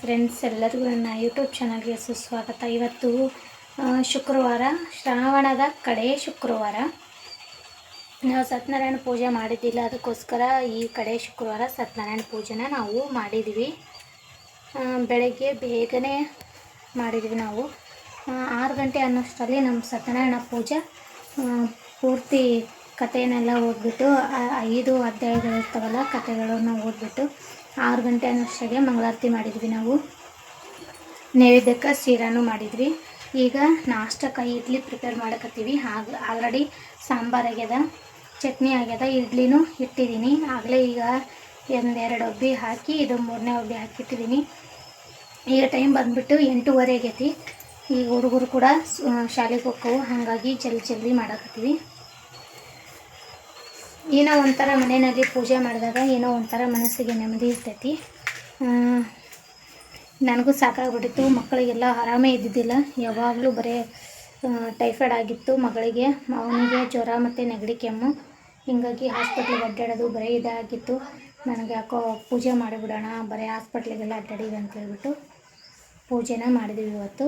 Friends ಎಲ್ಲರಿಗೂ ನನ್ನ YouTube ಚಾನಲ್ಗೆ ಸುಸ್ವಾಗತ. ಇವತ್ತು ಶುಕ್ರವಾರ, ಶ್ರಾವಣದ ಕಡೆ ಶುಕ್ರವಾರ. ನಾವು ಸತ್ಯನಾರಾಯಣ ಪೂಜೆ ಮಾಡಿದ್ದಿಲ್ಲ, ಅದಕ್ಕೋಸ್ಕರ ಈ ಕಡೆ ಶುಕ್ರವಾರ ಸತ್ಯನಾರಾಯಣ ಪೂಜೆನ ನಾವು ಮಾಡಿದ್ವಿ. ಬೆಳಗ್ಗೆ ಬೇಗನೆ ಮಾಡಿದ್ವಿ ನಾವು. ಆರು ಗಂಟೆ ಅನ್ನೋಷ್ಟರಲ್ಲಿ ನಮ್ಮ ಸತ್ಯನಾರಾಯಣ ಪೂಜೆ ಪೂರ್ತಿ ಕಥೆಯನ್ನೆಲ್ಲ ಓದ್ಬಿಟ್ಟು ಐದು ಅಧ್ಯಾಯಗಳಿರ್ತಾವಲ್ಲ ಕತೆಗಳನ್ನು ಓದ್ಬಿಟ್ಟು ಆರು ಗಂಟೆ ಅನ್ನೋಷ್ಟಾಗೆ ಮಂಗಳಾರತಿ ಮಾಡಿದ್ವಿ ನಾವು. ನೈವೇದ್ಯಕ್ಕೆ ಸೀರಾನು ಮಾಡಿದ್ವಿ. ಈಗ ನಾಷ್ಟಕ್ಕೆ ಇಡ್ಲಿ ಪ್ರಿಪೇರ್ ಮಾಡಕತ್ತೀವಿ. ಆಗ ಆಲ್ರೆಡಿ ಸಾಂಬಾರು ಆಗ್ಯದ, ಚಟ್ನಿ ಆಗ್ಯದ, ಇಡ್ಲಿನೂ ಇಟ್ಟಿದ್ದೀನಿ. ಆಗಲೇ ಈಗ ಒಂದೆರಡು ಒಬ್ಬಿ ಹಾಕಿ, ಇದು ಮೂರನೇ ಒಬ್ಬಿ ಹಾಕಿಟ್ಟಿದ್ದೀನಿ. ಈಗ ಟೈಮ್ ಬಂದುಬಿಟ್ಟು ಎಂಟೂವರೆ ಆಗೈತಿ. ಈಗ ಹುಡುಗರು ಕೂಡ ಶಾಲೆಗೆ ಹೋಕ್ಕವು ಹಾಗಾಗಿ ಜಲ್ದಿ ಜಲ್ದಿ ಮಾಡಕತ್ತೀವಿ. ಏನೋ ಒಂಥರ ಮನೆಯಲ್ಲಿ ಪೂಜೆ ಮಾಡಿದಾಗ ಏನೋ ಒಂಥರ ಮನಸ್ಸಿಗೆ ನೆಮ್ಮದಿ ಇರ್ತೈತಿ. ನನಗೂ ಸಾಕಾಗ್ಬಿಟ್ಟಿತ್ತು. ಮಕ್ಕಳಿಗೆಲ್ಲ ಆರಾಮೇ ಇದ್ದಿದ್ದಿಲ್ಲ. ಯಾವಾಗಲೂ ಬರೀ ಟೈಫಾಯ್ಡ್ ಆಗಿತ್ತು ಮಗಳಿಗೆ. ಅವನಿಗೆ ಜ್ವರ ಮತ್ತು ನೆಗಡಿ ಕೆಮ್ಮು. ಹೀಗಾಗಿ ಹಾಸ್ಪಿಟ್ಲಿಗೆ ಅಡ್ಡಾಡೋದು ಬರೀ ಇದಾಗಿತ್ತು. ನನಗೆ ಯಾಕೋ ಪೂಜೆ ಮಾಡಿಬಿಡೋಣ, ಬರೀ ಹಾಸ್ಪಿಟ್ಲಿಗೆಲ್ಲ ಅಡ್ಡಾಡಿದೆ ಅಂತ ಹೇಳ್ಬಿಟ್ಟು ಪೂಜೆನ ಮಾಡಿದ್ವಿ ಇವತ್ತು.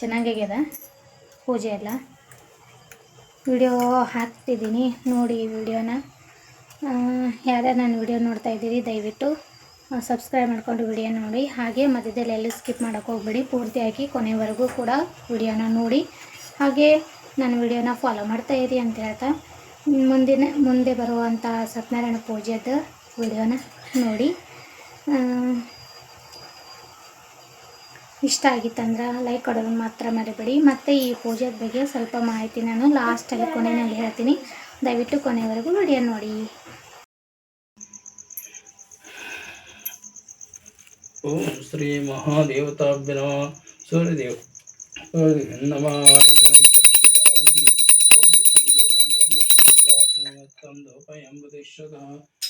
ಚೆನ್ನಾಗಾಗ್ಯದ ಪೂಜೆ ಎಲ್ಲ? ವಿಡಿಯೋ ಹಾಕ್ತಿದ್ದೀನಿ. ನೋಡಿ ಈ ವಿಡಿಯೋನ. ಯಾರ್ಯಾರು ನಾನು ವಿಡಿಯೋ ನೋಡ್ತಾ ಇದ್ದೀರಿ, ದಯವಿಟ್ಟು ಸಬ್ಸ್ಕ್ರೈಬ್ ಮಾಡ್ಕೊಂಡು ವಿಡಿಯೋ ನೋಡಿ. ಹಾಗೆ ಮಧ್ಯದಲ್ಲಿ ಎಲ್ಲೂ ಸ್ಕಿಪ್ ಮಾಡೋಕ್ಕೆ ಹೋಗ್ಬೇಡಿ. ಪೂರ್ತಿಯಾಗಿ ಕೊನೆವರೆಗೂ ಕೂಡ ವಿಡಿಯೋನ ನೋಡಿ. ಹಾಗೆ ನನ್ನ ವಿಡಿಯೋನ ಫಾಲೋ ಮಾಡ್ತಾ ಇರಿ ಅಂತ ಹೇಳ್ತಾ. ಮುಂದಿನ, ಮುಂದೆ ಬರುವಂಥ ಸತ್ಯನಾರಾಯಣ ಪೂಜೆದ ವಿಡಿಯೋನ ನೋಡಿ. ಇಷ್ಟ ಆಗಿತ್ತಂದ್ರೆ ಲೈಕ್ ಕೊಡೋದನ್ನು ಮಾತ್ರ ಮರಿಬೇಡಿ. ಮತ್ತು ಈ ಪೂಜೆ ಬಗ್ಗೆ ಸ್ವಲ್ಪ ಮಾಹಿತಿ ನಾನು ಲಾಸ್ಟಲ್ಲಿ ಕೊನೆಯಲ್ಲಿ ಹೇಳ್ತೀನಿ. ದಯವಿಟ್ಟು ಕೊನೆವರೆಗೂ ವಿಡಿಯೋ ನೋಡಿ. ಓಂ ಶ್ರೀ ಮಹಾದೇವತಾಭ್ಯ ನಮಃ. ಸೂರ್ಯದೇವ ನಮಃ.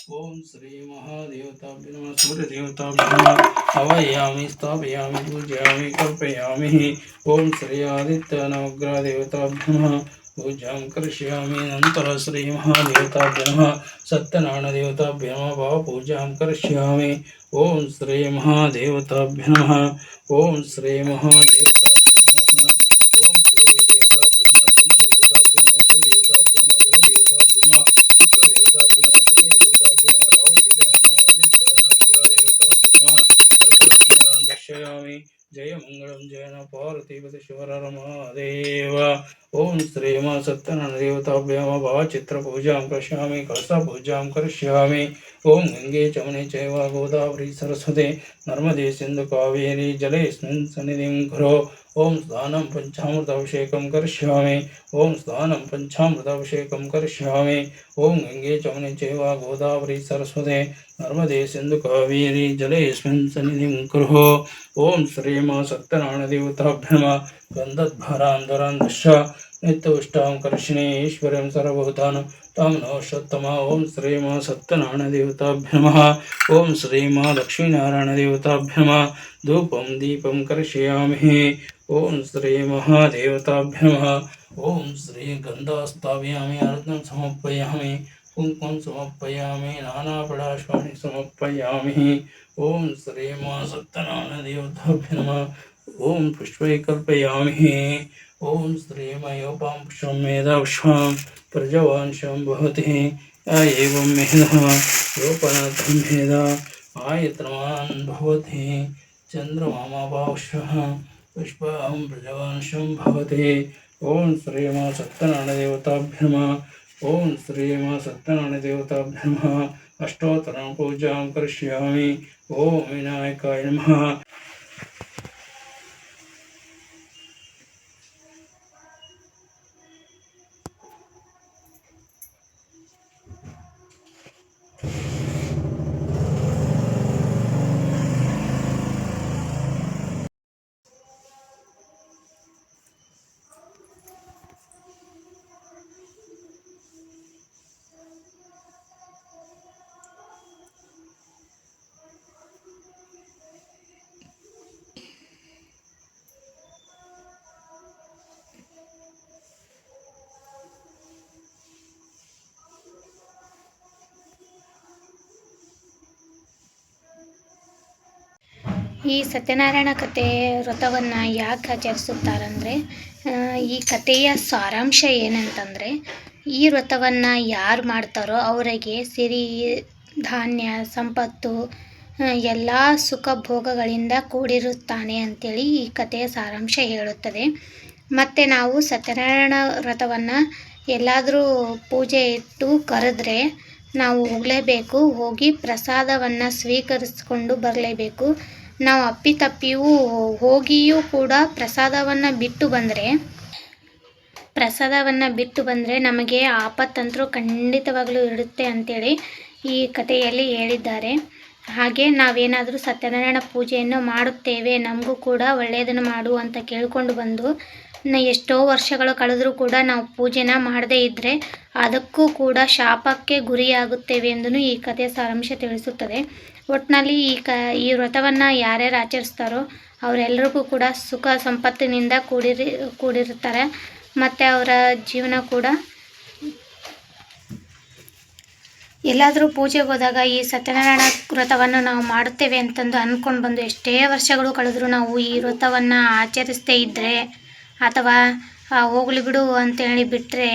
ಎಂಬುದಿಶ್ವತಃ. ಓಂ ಶ್ರೀ ಮಹಾದೇವತಾಭ್ಯ ನಮಃ ಸೂರ್ಯದೇವತಾಭ್ಯ ನಮಃ ಅವಯಾಮಿ ಸ್ಥಾಪಯಾಮಿ ಪೂಜಯಾಮಿ ಕಲ್ಪಯಾಮಿ ಓಂ ಶ್ರೀ ಆದಿತ್ಯ ನವಗ್ರಹ ದೇವತಾಭ್ಯ ನಮಃ ಪೂಜಾಂ ಕರಿಷ್ಯಾಮಿ ನಂತರ ಶ್ರೀ ಮಹಾದೇವತಾಭ್ಯ ನಮಃ ಸತ್ಯನಾರಾಯಣ ದೇವತಾಭ್ಯ ನಮಃ ಭಾವ ಪೂಜಾಂ ಕರಿಷ್ಯಾಮಿ ಓಂ रक्षयामि। जय मङ्गलं जयन पार्वतीपति शिवररमादेव ॐ श्रीमा सत्यनदेवताभ्यां भावचित्रपूजां करिष्यामि, कलशपूजां करिष्यामि। ॐ गङ्गे चमने चैव गोदावरी सरस्वती, नर्मदे सिन्धुकावेरी जलेऽस्मिन् सन्निधिं कुरु। ॐ स्नानं पञ्चामृताभिषेकं करिष्यामि। ओं स्नानं पञ्चामृताभिषेकं करिष्यामि। ओं गंगे चमने चेवा गोदावरी सरस्वते नर्मदे सिन्धुकावेरी जलेऽस्मिन् सन्निधिं कुरु ॐ श्रीम सत्यनारायणदेवताभ्यम गन्धद्भरान्धरान्धश्च नित्यविष्टां कर्षिणीश्वरीं सर्वभूतान् तां नोषत्तमा ॐ श्रीम सत्यनारायणदेवताभ्यमः ॐ श्रीम लक्ष्मीनारायणदेवताभ्यमः धूपं दीपं कर्षयामि ॐ श्रीमहादेवताभ्यमः ನವಶತ್ತಮ ಓಂ ಶ್ರೀಮ ಸತ್ಯನಾರಾಯಣ ದೇವತಾಭ್ಯ ನಮಃ ಓಂ ಶ್ರೀಮ ಲಕ್ಷ್ಮೀನಾರಾಯಣ ದೇವತಾಭ್ಯ ನಮಃ ಧೂಪಂ ದೀಪಂ ಕರ್ಷಯಾಮಿ ಓಂ ಶ್ರೀ ಮಹಾದೇವತಾಭ್ಯ ನಮಃ ಓಂ ಶ್ರೀ ಗಂಧಾಸ್ತಾವ್ಯಾಮಿ ಅರ್ಧಂ ಸಮರ್ಪಯಾಮಿ ಕುಂಕುಮ ಸಮರ್ಪಯಾಮಿ ನಾನಾಪಡಾಶ್ವಾಣಿ ಸಮರ್ಪಯಾಮಿ ಓಂ ಶ್ರೀ ಮಾ ಸತ್ಯನಾರಾಯಣ ओम श्रीम माँ सत्यनारायण देवताभ्य नमः ओम श्री माँ सत्यनारायण देवताभ्य नमः करिष्यामि। ओम विनायकाय नमः। ಈ ಸತ್ಯನಾರಾಯಣ ಕಥೆ ವ್ರತವನ್ನು ಯಾಕೆ ಆಚರಿಸುತ್ತಾರಂದರೆ ಈ ಕಥೆಯ ಸಾರಾಂಶ ಏನಂತಂದರೆ, ಈ ವ್ರತವನ್ನು ಯಾರು ಮಾಡ್ತಾರೋ ಅವರಿಗೆ ಸಿರಿ, ಧಾನ್ಯ, ಸಂಪತ್ತು ಎಲ್ಲ ಸುಖ ಭೋಗಗಳಿಂದ ಕೂಡಿರುತ್ತಾನೆ ಅಂತೇಳಿ ಈ ಕಥೆಯ ಸಾರಾಂಶ ಹೇಳುತ್ತದೆ. ಮತ್ತು ನಾವು ಸತ್ಯನಾರಾಯಣ ವ್ರತವನ್ನು ಎಲ್ಲಾದರೂ ಪೂಜೆ ಇಟ್ಟು ಕರೆದ್ರೆ ನಾವು ಹೋಗಲೇಬೇಕು, ಹೋಗಿ ಪ್ರಸಾದವನ್ನು ಸ್ವೀಕರಿಸಿಕೊಂಡು ಬರಲೇಬೇಕು. ನಾವು ಅಪ್ಪಿತಪ್ಪಿಯೂ ಹೋಗಿಯೂ ಕೂಡ ಪ್ರಸಾದವನ್ನು ಬಿಟ್ಟು ಬಂದರೆ, ಪ್ರಸಾದವನ್ನು ಬಿಟ್ಟು ಬಂದರೆ ನಮಗೆ ಆಪತ್ತಂತರೂ ಖಂಡಿತವಾಗಲೂ ಇರುತ್ತೆ ಅಂತೇಳಿ ಈ ಕಥೆಯಲ್ಲಿ ಹೇಳಿದ್ದಾರೆ. ಹಾಗೆ ನಾವೇನಾದರೂ ಸತ್ಯನಾರಾಯಣ ಪೂಜೆಯನ್ನು ಮಾಡುತ್ತೇವೆ, ನಮಗೂ ಕೂಡ ಒಳ್ಳೆಯದನ್ನು ಮಾಡು ಅಂತ ಕೇಳಿಕೊಂಡು ಬಂದು ಎಷ್ಟೋ ವರ್ಷಗಳು ಕಳೆದರೂ ಕೂಡ ನಾವು ಪೂಜೆನ ಮಾಡದೇ ಇದ್ದರೆ ಅದಕ್ಕೂ ಕೂಡ ಶಾಪಕ್ಕೆ ಗುರಿಯಾಗುತ್ತೇವೆ ಎಂದೂ ಈ ಕಥೆಯ ಸಾರಾಂಶ ತಿಳಿಸುತ್ತದೆ. ಒಟ್ಟಿನಲ್ಲಿ ಈ ಕ, ಈ ವ್ರತವನ್ನು ಯಾರ್ಯಾರು ಆಚರಿಸ್ತಾರೋ ಅವರೆಲ್ಲರಿಗೂ ಕೂಡ ಸುಖ ಸಂಪತ್ತಿನಿಂದ ಕೂಡಿರಿ, ಕೂಡಿರ್ತಾರೆ. ಮತ್ತು ಅವರ ಜೀವನ ಕೂಡ ಎಲ್ಲಾದರೂ ಪೂಜೆಗೆ ಹೋದಾಗ ಈ ಸತ್ಯನಾರಾಯಣ ವ್ರತವನ್ನು ನಾವು ಮಾಡುತ್ತೇವೆ ಅಂತಂದು ಅಂದ್ಕೊಂಡು ಬಂದು ಎಷ್ಟೇ ವರ್ಷಗಳು ಕಳೆದರೂ ನಾವು ಈ ವ್ರತವನ್ನು ಆಚರಿಸ್ತೇ ಇದ್ದರೆ ಅಥವಾ ಹೋಗಲಿ ಬಿಡು ಅಂತೇಳಿ ಬಿಟ್ಟರೆ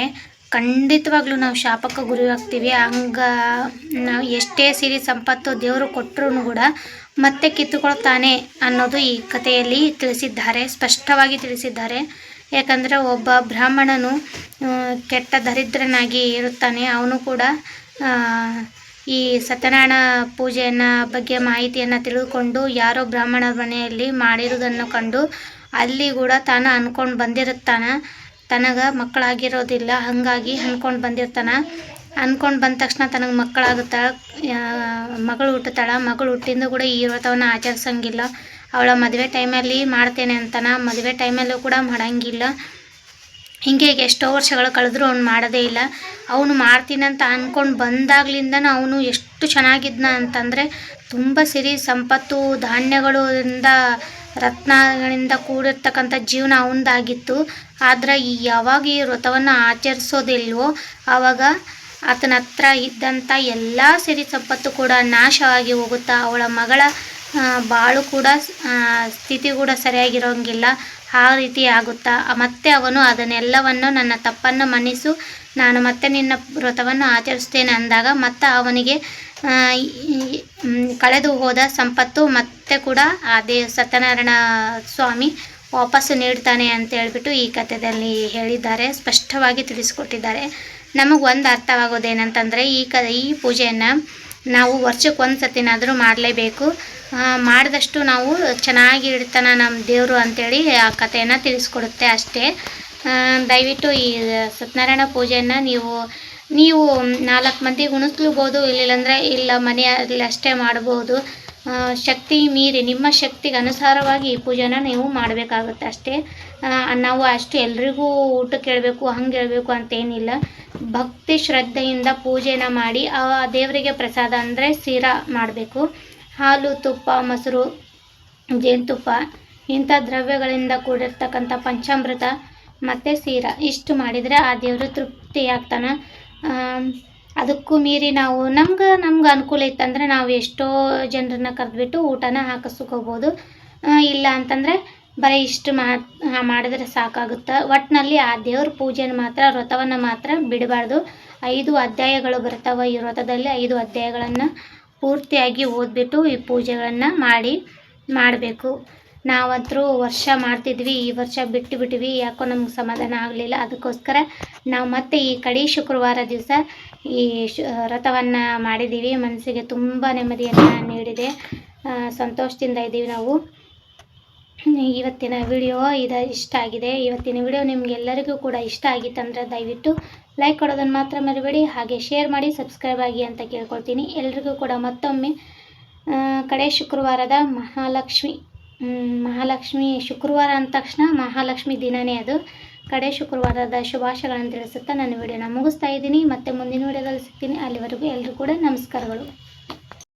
ಖಂಡಿತವಾಗ್ಲೂ ನಾವು ಶಾಪಕ್ಕೆ ಗುರಿಯಾಗ್ತೀವಿ ಹಂಗೆ ನಾವು ಎಷ್ಟೇ ಸಿರಿ ಸಂಪತ್ತು ದೇವರು ಕೊಟ್ಟರು ಕೂಡ ಮತ್ತೆ ಕಿತ್ತುಕೊಳ್ತಾನೆ ಅನ್ನೋದು ಈ ಕಥೆಯಲ್ಲಿ ತಿಳಿಸಿದ್ದಾರೆ, ಸ್ಪಷ್ಟವಾಗಿ ತಿಳಿಸಿದ್ದಾರೆ. ಯಾಕಂದರೆ ಒಬ್ಬ ಬ್ರಾಹ್ಮಣನು ಕೆಟ್ಟ ದರಿದ್ರನಾಗಿ ಇರುತ್ತಾನೆ. ಅವನು ಕೂಡ ಈ ಸತ್ಯನಾರಾಯಣ ಪೂಜೆಯನ್ನ ಬಗ್ಗೆ ಮಾಹಿತಿಯನ್ನು ತಿಳಿದುಕೊಂಡು ಯಾರೋ ಬ್ರಾಹ್ಮಣರ ಮನೆಯಲ್ಲಿ ಮಾಡಿರುವುದನ್ನು ಕಂಡು ಅಲ್ಲಿ ಕೂಡ ತಾನು ಅಂದ್ಕೊಂಡು ಬಂದಿರುತ್ತಾನ. ತನಗೆ ಮಕ್ಕಳಾಗಿರೋದಿಲ್ಲ, ಹಾಗಾಗಿ ಅನ್ಕೊಂಡು ಬಂದಿರ್ತಾನ. ಅನ್ಕೊಂಡು ಬಂದ ತಕ್ಷಣ ತನಗೆ ಮಕ್ಕಳಾಗುತ್ತ ಮಗಳು ಹುಟ್ಟುತ್ತಾಳ. ಮಗಳು ಹುಟ್ಟಿಂದ ಕೂಡ ಈ ವ್ರತವನ್ನು ಆಚರಿಸಂಗಿಲ್ಲ. ಅವಳ ಮದುವೆ ಟೈಮಲ್ಲಿ ಮಾಡ್ತೇನೆ ಅಂತಾನ. ಮದುವೆ ಟೈಮಲ್ಲೂ ಕೂಡ ಮಾಡಂಗಿಲ್ಲ. ಹಿಂಗೆ ಎಷ್ಟೋ ವರ್ಷಗಳು ಕಳೆದ್ರೂ ಅವ್ನು ಮಾಡೋದೇ ಇಲ್ಲ. ಅವನು ಮಾಡ್ತೀನಂತ ಅಂದ್ಕೊಂಡು ಬಂದಾಗ್ಲಿಂದನೂ ಅವನು ಎಷ್ಟು ಚೆನ್ನಾಗಿದ್ನ ಅಂತಂದರೆ, ತುಂಬ ಸಿರಿ, ಸಂಪತ್ತು ಧಾನ್ಯಗಳಿಂದ ರತ್ನಗಳಿಂದ ಕೂಡಿರ್ತಕ್ಕಂಥ ಜೀವನ ಅವನದಾಗಿತ್ತು. ಆದರೆ ಈ ಯಾವಾಗ ಈ ವ್ರತವನ್ನು ಆಚರಿಸೋದಿಲ್ವೋ ಆವಾಗ ಆತನ ಹತ್ರ ಇದ್ದಂಥ ಎಲ್ಲ ಸಿರಿ ಸಂಪತ್ತು ಕೂಡ ನಾಶವಾಗಿ ಹೋಗುತ್ತಾ, ಅವಳ ಮಗಳ ಬಾಳು ಕೂಡ ಸ್ಥಿತಿ ಕೂಡ ಸರಿಯಾಗಿರೋಂಗಿಲ್ಲ. ಆ ರೀತಿ ಆಗುತ್ತಾ, ಮತ್ತೆ ಅವನು ಅದನ್ನೆಲ್ಲವನ್ನು ನನ್ನ ತಪ್ಪನ್ನು ಮನ್ನಿಸು, ನಾನು ಮತ್ತೆ ನಿನ್ನ ವ್ರತವನ್ನು ಆಚರಿಸ್ತೇನೆ ಅಂದಾಗ, ಮತ್ತೆ ಅವನಿಗೆ ಕಳೆದು ಹೋದ ಸಂಪತ್ತು ಮತ್ತೆ ಕೂಡ ಅದೇ ಸತ್ಯನಾರಾಯಣ ಸ್ವಾಮಿ ವಾಪಸ್ಸು ನೀಡ್ತಾನೆ ಅಂತ ಹೇಳ್ಬಿಟ್ಟು ಈ ಕಥೆಯಲ್ಲಿ ಹೇಳಿದ್ದಾರೆ, ಸ್ಪಷ್ಟವಾಗಿ ತಿಳಿಸ್ಕೊಟ್ಟಿದ್ದಾರೆ. ನಮಗೆ ಒಂದು ಅರ್ಥವಾಗೋದೇನಂತಂದರೆ ಈ ಕ, ಈ ಪೂಜೆಯನ್ನು ನಾವು ವರ್ಷಕ್ಕೆ ಒಂದು ಸತಿನಾದರೂ ಮಾಡಲೇಬೇಕು ಮಾಡಿದಷ್ಟು ನಾವು ಚೆನ್ನಾಗಿ ಇಡ್ತಾನ ನಮ್ಮ ದೇವರು ಅಂತೇಳಿ ಆ ಕಥೆಯನ್ನು ತಿಳಿಸ್ಕೊಡುತ್ತೆ ಅಷ್ಟೇ. ದಯವಿಟ್ಟು ಈ ಸತ್ಯನಾರಾಯಣ ಪೂಜೆಯನ್ನು ನೀವು ನೀವು ನಾಲ್ಕು ಮಂದಿಗೆ ಉಣಿಸ್ಲೂಬೋದು ಇಲ್ಲಿಲ್ಲಂದರೆ ಇಲ್ಲ ಮನೆಯಲ್ಲಿ ಅಷ್ಟೇ ಮಾಡ್ಬೋದು. ಶಕ್ತಿ ಮೀರಿ, ನಿಮ್ಮ ಶಕ್ತಿಗೆ ಅನುಸಾರವಾಗಿ ಈ ಪೂಜೆನ ನೀವು ಮಾಡಬೇಕಾಗುತ್ತೆ ಅಷ್ಟೇ. ನಾವು ಅಷ್ಟು ಎಲ್ರಿಗೂ ಊಟಕ್ಕೆ ಕೇಳಬೇಕು, ಹಂಗೆ ಹೇಳಬೇಕು ಅಂತೇನಿಲ್ಲ. ಭಕ್ತಿ ಶ್ರದ್ಧೆಯಿಂದ ಪೂಜೆನ ಮಾಡಿ, ಆ ದೇವರಿಗೆ ಪ್ರಸಾದ ಅಂದರೆ ಸೀರಾ ಮಾಡಬೇಕು. ಹಾಲು, ತುಪ್ಪ, ಮೊಸರು, ಜೇನುತುಪ್ಪ, ಇಂಥ ದ್ರವ್ಯಗಳಿಂದ ಕೂಡಿರ್ತಕ್ಕಂಥ ಪಂಚಾಮೃತ ಮತ್ತು ಸೀರಾ ಇಷ್ಟು ಮಾಡಿದರೆ ಆ ದೇವರು ತೃಪ್ತಿಯಾಗ್ತಾನೆ. ಅದಕ್ಕೂ ಮೀರಿ ನಾವು ನಮ್ಗೆ ನಮ್ಗೆ ಅನುಕೂಲ ಇತ್ತಂದರೆ ನಾವು ಎಷ್ಟೋ ಜನರನ್ನ ಕರೆದ್ಬಿಟ್ಟು ಊಟನ ಹಾಕಿಸ್ಕೋಬೋದು ಇಲ್ಲ ಅಂತಂದರೆ ಬರೀ ಇಷ್ಟು ಮಾ ಮಾಡಿದ್ರೆ ಸಾಕಾಗುತ್ತೆ. ಒಟ್ಟಿನಲ್ಲಿ ಆ ದೇವ್ರ ಪೂಜೆನ ಮಾತ್ರ, ವ್ರತವನ್ನು ಮಾತ್ರ ಬಿಡಬಾರ್ದು. ಐದು ಅಧ್ಯಾಯಗಳು ಬರ್ತಾವೆ ಈ ವ್ರತದಲ್ಲಿ. ಐದು ಅಧ್ಯಾಯಗಳನ್ನು ಪೂರ್ತಿಯಾಗಿ ಓದ್ಬಿಟ್ಟು ಈ ಪೂಜೆಗಳನ್ನು ಮಾಡಿ, ಮಾಡಬೇಕು. ನಾವಂತರೂ ವರ್ಷ ಮಾಡ್ತಿದ್ವಿ, ಈ ವರ್ಷ ಬಿಟ್ಟು ಬಿಟ್ವಿ, ಯಾಕೋ ನಮ್ಗೆ ಸಮಾಧಾನ ಆಗಲಿಲ್ಲ. ಅದಕ್ಕೋಸ್ಕರ ನಾವು ಮತ್ತೆ ಈ ಕಡೆ ಶುಕ್ರವಾರ ದಿವಸ ಈ ವ್ರತವನ್ನು ಮಾಡಿದ್ದೀವಿ ಮನಸ್ಸಿಗೆ ತುಂಬ ನೆಮ್ಮದಿಯನ್ನು ನೀಡಿದೆ. ಸಂತೋಷದಿಂದ ಇದ್ದೀವಿ ನಾವು. ಇವತ್ತಿನ ವಿಡಿಯೋ ಇದು, ಇಷ್ಟ ಆಗಿದೆ. ಇವತ್ತಿನ ವಿಡಿಯೋ ನಿಮಗೆಲ್ಲರಿಗೂ ಕೂಡ ಇಷ್ಟ ಆಗಿತ್ತಂದರೆ ದಯವಿಟ್ಟು ಲೈಕ್ ಕೊಡೋದನ್ನು ಮಾತ್ರ ಮರಿಬೇಡಿ. ಹಾಗೆ ಶೇರ್ ಮಾಡಿ, ಸಬ್ಸ್ಕ್ರೈಬ್ ಆಗಿ ಅಂತ ಕೇಳ್ಕೊಳ್ತೀನಿ. ಎಲ್ರಿಗೂ ಕೂಡ ಮತ್ತೊಮ್ಮೆ ಕಡೆ ಶುಕ್ರವಾರದ ಮಹಾಲಕ್ಷ್ಮಿ. ಮಹಾಲಕ್ಷ್ಮಿ ಶುಕ್ರವಾರ ಅಂದ ತಕ್ಷಣ ಮಹಾಲಕ್ಷ್ಮಿ ದಿನನೇ ಅದು. ಕಡೆ ಶುಕ್ರವಾರದ ಶುಭಾಶಯಗಳನ್ನು ತಿಳಿಸುತ್ತಾ ನನ್ನ ವಿಡಿಯೋನ ಮುಗಿಸ್ತಾ ಇದ್ದೀನಿ. ಮತ್ತೆ ಮುಂದಿನ ವಿಡಿಯೋದಲ್ಲಿ ಸಿಗ್ತೀನಿ. ಅಲ್ಲಿವರೆಗೂ ಎಲ್ಲರೂ ಕೂಡ ನಮಸ್ಕಾರಗಳು.